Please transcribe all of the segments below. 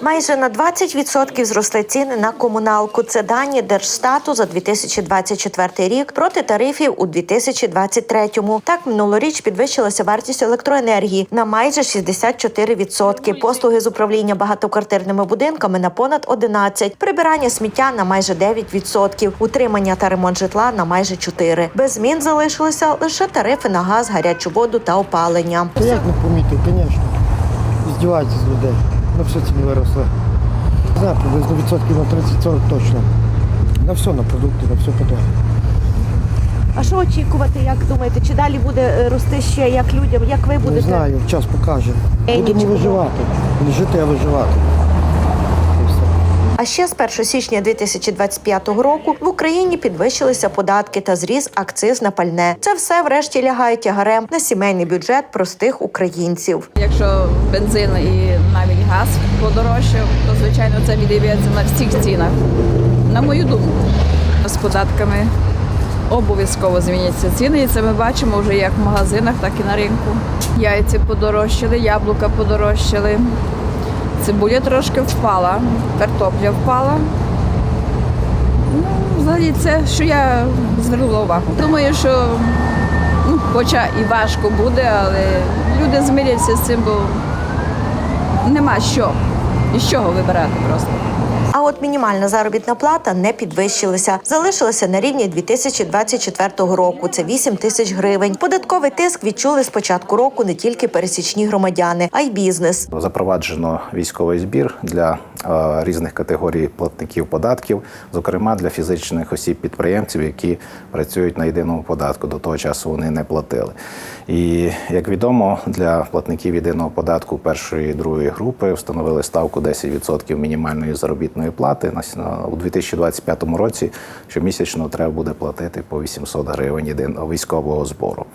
Майже на 20% зросли ціни на комуналку. Це дані Держстату за 2024 рік проти тарифів у 2023. Так минулоріч підвищилася вартість електроенергії на майже 64%, послуги з управління багатоквартирними будинками на понад 11%, прибирання сміття на майже 9%, утримання та ремонт житла на майже 4%. Без змін залишилися лише тарифи на газ, гарячу воду та опалення. Як не помітив, звісно. Здіваються з людей. На все ціни виросли. Не знаю, приблизно відсотків на 30-40 точно. На все, на продукти, на все потім. А що очікувати? Як думаєте, чи далі буде е, рости ще як людям? Як ви будете? Не знаю, час покаже. Будемо виживати. Не жити, а виживати. А ще з 1 січня 2025 року в Україні підвищилися податки та зріс акциз на пальне. Це все врешті лягає тягарем на сімейний бюджет простих українців. Якщо бензин і навіть газ подорожчав, то звичайно це відіб'ється на всіх цінах. На мою думку, з податками обов'язково зміняться ціни, і це ми бачимо вже як в магазинах, так і на ринку. Яйці подорожчали, яблука подорожчали. Цибуля трошки впала, картопля впала. Ну, взагалі, це що я звернула увагу. Думаю, що ну, хоча і важко буде, але люди змиряться з цим, бо нема що. І з чого вибирати просто. А от мінімальна заробітна плата не підвищилася, залишилася на рівні 2024 року. Це 8 тисяч гривень. Податковий тиск відчули з початку року не тільки пересічні громадяни, а й бізнес. Запроваджено військовий збір для е, різних категорій платників податків, зокрема для фізичних осіб підприємців, які працюють на єдиному податку. До того часу вони не платили. І як відомо, для платників єдиного податку першої і другої групи встановили ставку 10% мінімальної заробітної плати. На у 2025 році щомісячно треба буде платити по 800 гривень військового збору.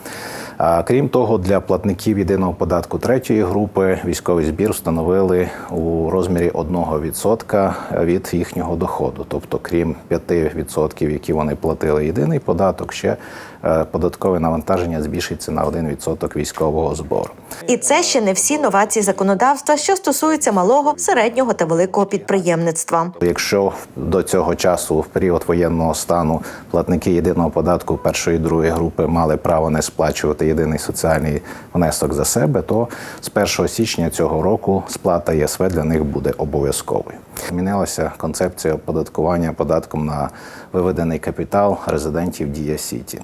А, Крім того, для платників єдиного податку третьої групи військовий збір встановили у розмірі 1% від їхнього доходу. Тобто, крім 5%, які вони платили єдиний податок, ще е, податкове навантаження збільшиться на 1% військового збору. І це ще не всі новації законодавства, що стосуються малого, середнього та великого підприємництва. Якщо до цього часу, в період воєнного стану, платники єдиного податку першої і другої групи мали право не сплачувати єдиний соціальний внесок за себе, то з 1 січня цього року сплата ЄСВ для них буде обов'язковою. Змінилася концепція оподаткування податком на виведений капітал резидентів Дія Сіті.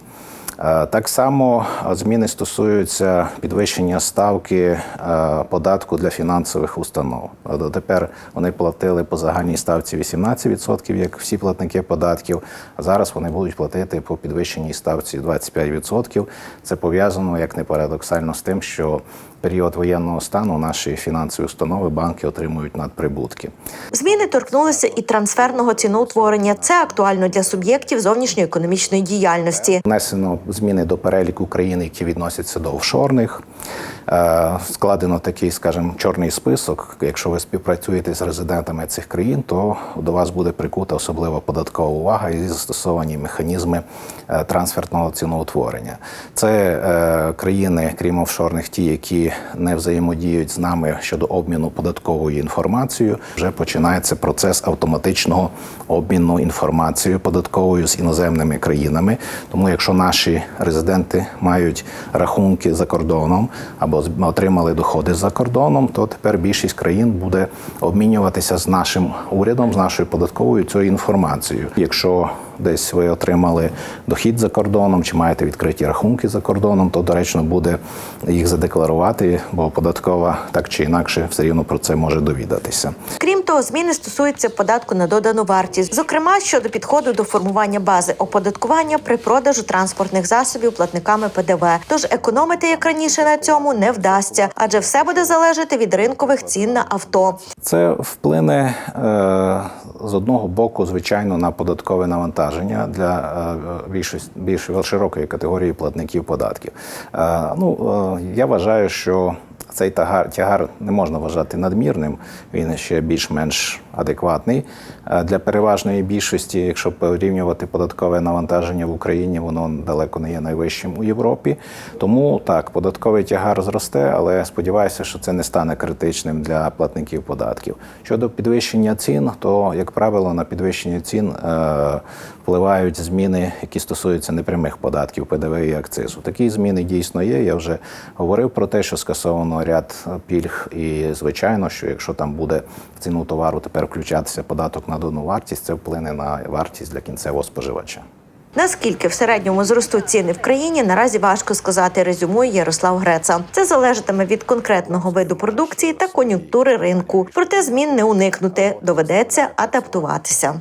Е, Так само е, зміни стосуються підвищення ставки е, податку для фінансових установ. Дотепер вони платили по загальній ставці 18%, як всі платники податків. А зараз вони будуть платити по підвищеній ставці 25%. Це пов'язано як не парадоксально з тим, що період воєнного стану наші фінансові установи банки отримують надприбутки. Зміни торкнулися і трансферного ціноутворення. Це актуально для суб'єктів зовнішньої економічної діяльності. Внесено зміни до переліку країн, які відносяться до офшорних. Е, Складено такий, скажімо, чорний список. Якщо ви співпрацюєте з резидентами цих країн, то до вас буде прикута особлива податкова увага і застосовані механізми е, трансфертного ціноутворення. Це е, країни, крім офшорних, ті, які не взаємодіють з нами щодо обміну податковою інформацією. Вже починається процес автоматичного обміну інформацією податковою з іноземними країнами. Тому, якщо наші резиденти мають рахунки за кордоном або отримали доходи за кордоном, то тепер більшість країн буде обмінюватися з нашим урядом, з нашою податковою цією інформацією. Якщо десь ви отримали дохід за кордоном чи маєте відкриті рахунки за кордоном, то доречно буде їх задекларувати, бо податкова так чи інакше все рівно про це може довідатися. Крім того, зміни стосуються податку на додану вартість, зокрема щодо підходу до формування бази оподаткування при продажу транспортних засобів платниками ПДВ. Тож економити як раніше на цьому не вдасться, адже все буде залежати від ринкових цін на авто. Це вплине е, з одного боку, звичайно, на податкове навантаження для е, більшості більш широкої категорії платників податків. Е, ну, я вважаю, що Цей тягар, тягар не можна вважати надмірним, він ще більш-менш адекватний. Е, Для переважної більшості, якщо порівнювати податкове навантаження в Україні, воно далеко не є найвищим у Європі. Тому так, податковий тягар зросте, але сподіваюся, що це не стане критичним для платників податків. Щодо підвищення цін, то як правило на підвищення цін е, впливають зміни, які стосуються непрямих податків, ПДВ і акцизу. Такі зміни дійсно є. Я вже говорив про те, що скасовано ряд пільг, і звичайно, що якщо там буде в ціну товару тепер включатися податок на додану вартість, це вплине на вартість для кінцевого споживача. Наскільки в середньому зростуть ціни в країні, наразі важко сказати, резюмує Ярослав Греца. Це залежатиме від конкретного виду продукції та кон'юнктури ринку. Проте змін не уникнути, доведеться адаптуватися.